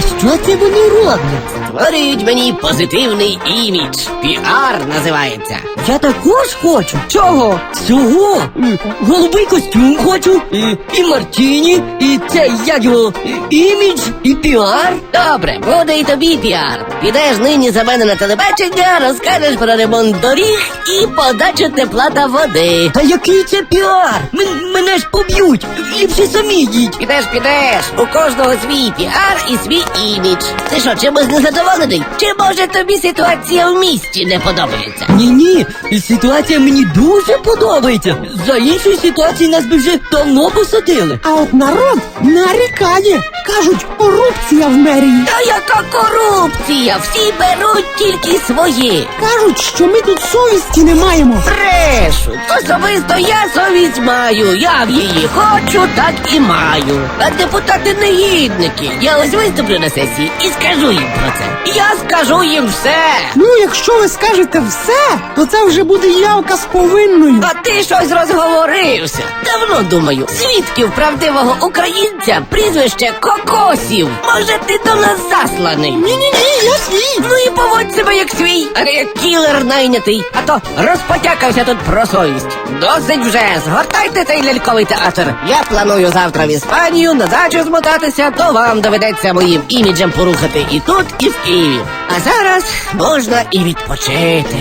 Що це вони роблять? Створюють мені позитивний імідж. Піар називається. Я також хочу. Чого? Цього. М, Голубий костюм хочу, і, і Мартіні, і це як його, і- імідж, і піар. Добре, буде і тобі піар. Підеш нині за мене на телебачення, розкажеш про ремонт доріг і подачу тепла та води. Та який це піар? Мен- мене ж поб'ють. Ліпше самі йдіть. Підеш, підеш. У кожного свій піар і свій імідж. Ти що, чимось незадоволений? Чи може тобі ситуація в місті не подобається? Ні, ні, ситуація мені дуже подобається. За іншої ситуації нас би вже давно посадили. А от народ нарікає. Кажуть, корупція в мерії. Та яка корупція? Всі беруть тільки свої. Кажуть, що ми тут совісті не маємо. Брешуть. Особисто я совість маю. Я в її хочу, так і маю. А депутати негідники. Я ось виступлю на сесії і скажу їм про це. Я скажу їм все. Ну, якщо ви скажете все, то це вже буде явка з повинною. А ти щось розговорився. Давно думаю, звідки в правдивого українця прізвище Кокосів? Може, ти до нас засланий? Ні-ні-ні, я свій. Ну і поводь себе як свій, а не як кілер найнятий. А то розпотякався тут про совість. Досить вже, згортайте цей ляльковий театр. Я планую завтра в Іспанію на дачу змотатися, то вам доведеться моїм іміджем порухати і тут, і в Києві. А зараз можна і відпочити.